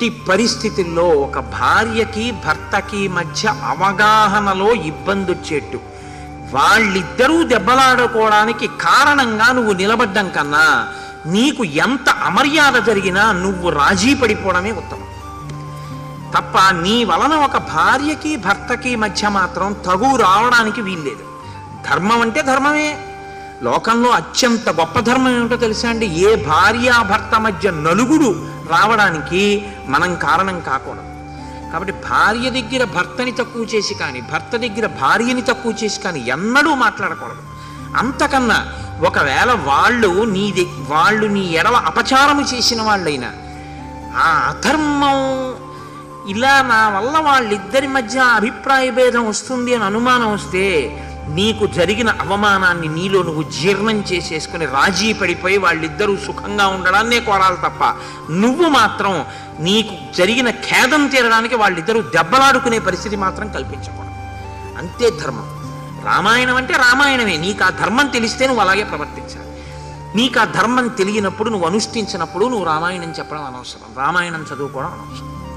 ఎట్టి పరిస్థితుల్లో ఒక భార్యకి భర్తకి మధ్య అవగాహనలో ఇబ్బంది వచ్చేట్టు. వాళ్ళిద్దరూ దెబ్బలాడుకోవడానికి కారణంగా నువ్వు నిలబడ్డం కన్నా నీకు ఎంత అమర్యాద జరిగినా నువ్వు రాజీ పడిపోవడమే ఉత్తమం. తప్ప నీ వలన ఒక భార్యకి భర్తకి మధ్య మాత్రం తగు రావడానికి వీల్లేదు. ధర్మం అంటే ధర్మమే. లోకంలో అత్యంత గొప్ప ధర్మం ఏమిటో తెలుసా అండి? ఏ భార్య భర్త మధ్య నలుగుడు రావడానికి మనం కారణం కాకూడదు. కాబట్టి భార్య దగ్గర భర్తని తక్కువ చేసి కానీ భర్త దగ్గర భార్యని తక్కువ చేసి కానీ ఎన్నడూ మాట్లాడకూడదు. అంతకన్నా ఒకవేళ వాళ్ళు నీ ది- వాళ్ళు నీ ఎడల అపచారము చేసిన వాళ్ళైనా ఆ అధర్మం ఇలా నా వల్ల వాళ్ళిద్దరి మధ్య అభిప్రాయ భేదం వస్తుంది అని అనుమానం వస్తే నీకు జరిగిన అవమానాన్ని నీలో నువ్వు జీర్ణం చేసేసుకుని రాజీ పడిపోయి వాళ్ళిద్దరూ సుఖంగా ఉండడాన్నే కోరాలి తప్ప నువ్వు మాత్రం నీకు జరిగిన ఖేదం తీరడానికి వాళ్ళిద్దరూ దెబ్బలాడుకునే పరిస్థితి మాత్రం కల్పించకూడదు. అంతే ధర్మం. రామాయణం అంటే రామాయణమే. నీకు ఆ ధర్మం తెలిస్తే నువ్వు అలాగే ప్రవర్తించాలి. నీకు ఆ ధర్మం తెలియనప్పుడు నువ్వు అనుష్ఠించినప్పుడు నువ్వు రామాయణం చెప్పడం అనవసరం. రామాయణం చదువుకోవడం అనవసరం.